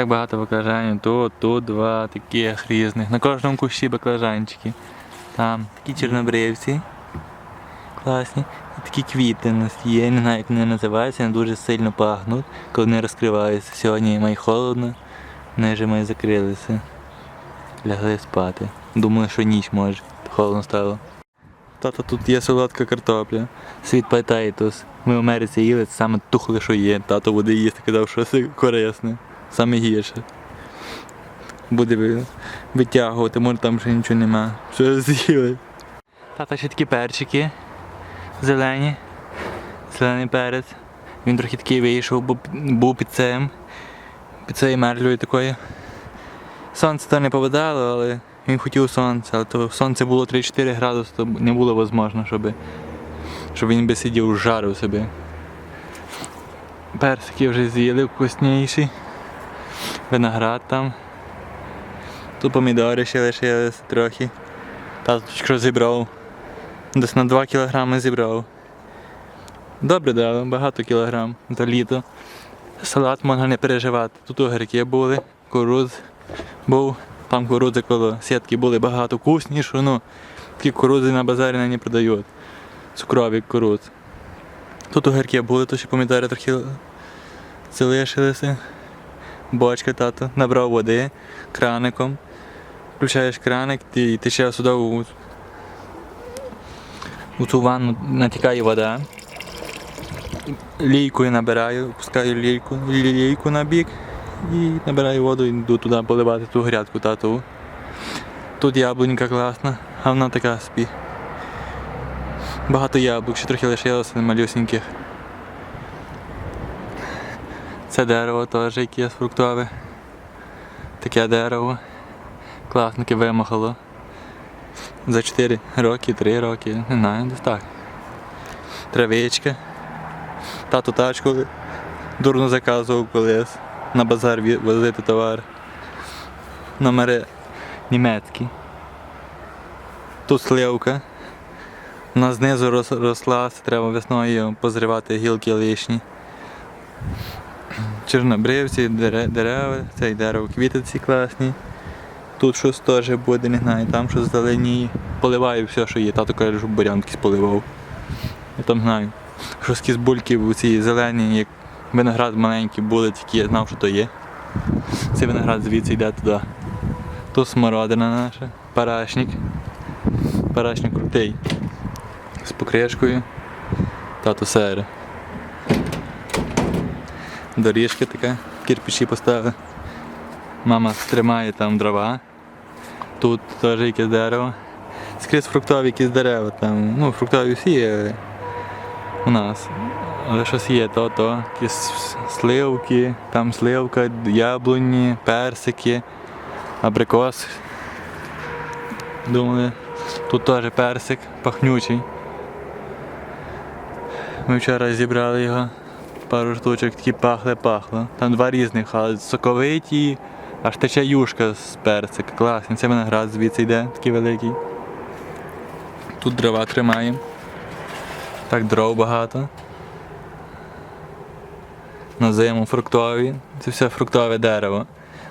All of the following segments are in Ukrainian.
Так багато баклажанів. Тут, тут два таких різних. На кожному кущі баклажанчики. Там такі чорнобривці. Класні. І такі квіти у нас є. Не знаю, як вони називаються, вони дуже сильно пахнуть, коли вони розкриваються. Сьогодні має холодно, вони вже має закрилися. Лягли спати. Думали, що ніч може. Холодно стало. Тата, тут є солодка картопля. Світ пайтайтус. Ми в Америці їли, це саме тухле, що є. Тато буде їсти, казав, що це корисне. Саме гірше. Буде ви- витягувати, може там ще нічого нема. Що з'їли. Тата ще такі перчики. Зелені. Зелений перець. Він трохи такий вийшов, був під цим. Під цією мерлею такою. Сонце то не попадало, але він хотів сонце, але то сонце було 3-4 градуси, то не було можливо, щоб, щоб він би сидів, жарив собі. Персики вже з'їли вкусніші. Виноград там. Тут помідори ще лишилися трохи. Таточко зібрав. Десь на 2 кілограми зібрав. Добре дало, багато кілограм за літо. Салат можна не переживати. Тут огірки були, кукуруз був, там кукурудзи коло сітки були багато вкусніше, ну такі кукурудзи на базарі не продають. Цукрові кукурудзи. Тут огірки були, то ще помідори трохи залишилися. Бочка тато набрав води краником. Включаєш краник і тече сюди у, у цю ванну натікає вода. Лійкою набираю, пускаю лійку, лійку на бік і набираю воду і йду туди поливати ту грядку татову. Тут яблунька класна, а вона така спі. Багато яблук, ще трохи лишилося малюсеньких. Це дерево теж якесь фруктове. Таке дерево. Класненьке вимахало. За 4 роки, 3 роки, не знаю, десь так. Травичка. Тато тачку дурно заказував колись на базар возити товар. Номери німецькі. Тут сливка. Вона знизу рос- росла, треба весною позривати гілки лишні. Чорнобривці, дере- дерева, цей дерево, квіти ці класні. Тут щось теж буде, не знаю, там щось зеленіє. Поливаю все, що є. Тато каже, що бурян якийсь поливав. Я там знаю. Що з бульки у ці зелені, як виноград маленький були, тільки я знав, що то є. Цей виноград звідси йде туди. Тут смородина наша, парашник. Парашник крутий. З покришкою. Тато сере. Доріжка така, кирпичі поставили. Мама тримає там дрова. Тут теж якесь дерево. Скрізь фруктові якісь дерева там. Ну, фруктові всі є у нас. Але щось є, то, то. Якісь сливки, там сливка, яблуні, персики, абрикос. Думали, тут теж персик пахнючий. Ми вчора зібрали його, пару штучок, такі пахли-пахло. Там два різних, але соковиті, аж тече юшка з персика. Класний. Це виноград звідси йде, такий великий. Тут дрова тримаємо. Так дров багато. На зиму фруктові. Це все фруктове дерево.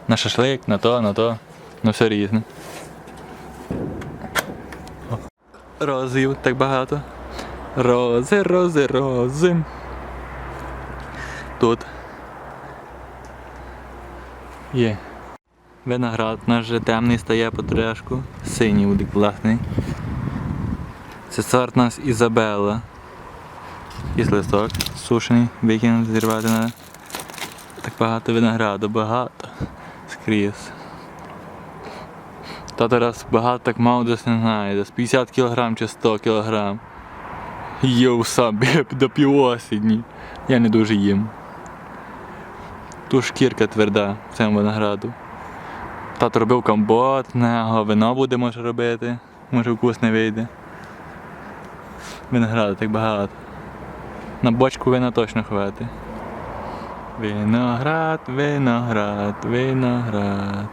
На шашлик, на то, на то. На все різне. Розів так багато. Рози, рози, рози. Тут є. Виноград наш вже темний стає потрошку. Синій буде класний. Це сорт нас Ізабелла. Якийсь листок сушений, викинути, зірвати треба. Так багато винограду, багато скрізь. Тато раз багато так мав десь не знаю, десь 50 кг чи 100 кг. Їв сам до півосені. Я не дуже їм. Тут шкірка тверда в цьому винограду. Тато робив компот, нього вино буде може робити, може вкусне вийде. Винограду так багато. На бочку вина точно хватить. Виноград, виноград, виноград.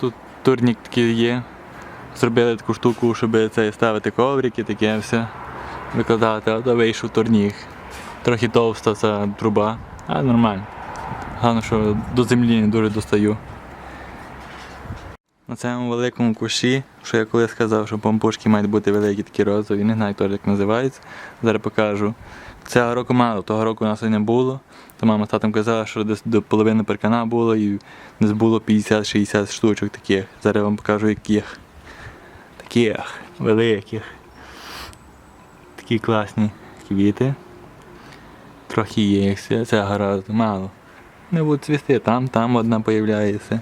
Тут турнік такий є. Зробили таку штуку, щоб це ставити коврики, таке все викладати, а то вийшов турнік. Трохи товста ця труба, але нормально. Головне, що до землі не дуже достаю. На цьому великому кущі, що я колись сказав, що пампушки мають бути великі, такі розові, не знаю теж як називаються. Зараз покажу. Цього року мало, того року у нас і не було. То мама з татом казала, що десь до половини паркана було і десь було 50-60 штучок таких. Зараз вам покажу яких. Таких великих. Такі класні квіти. Трохи є їх, це гаразд, мало. Не будуть цвісти, там, там одна появляється.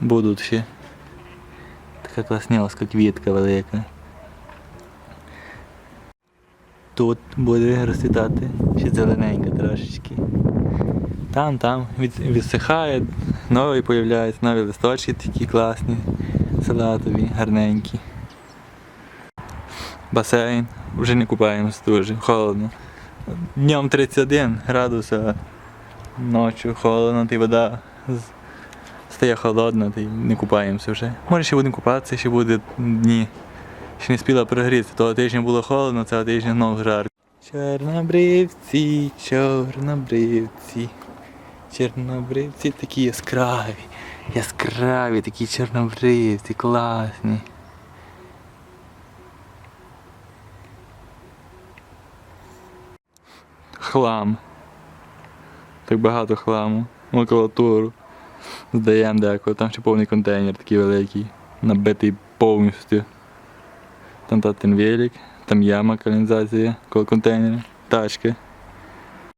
Будуть ще. Така класнявська квітка велика. Тут буде розцвітати ще зелененька трошечки. Там, там від, відсихає, нові появляються, нові листочки такі класні, салатові, гарненькі. Басейн. Вже не купаємось дуже, холодно. Днем 31 градус, а ночі холодно, й вода стає холодна, й не купаємося вже. Може ще будемо купатися, ще буде дні. Ще не спіла прогрітися. Того тижня було холодно, цього тижня знову жарко. Чорнобривці, чорнобривці. Чорнобривці такі яскраві. Яскраві, такі чорнобривці, класні. Хлам. Так багато хламу. Макулатуру. Здаємо деколи. Там ще повний контейнер такий великий. Набитий повністю. Там татин велик, там яма каналізація коло контейнера, тачки.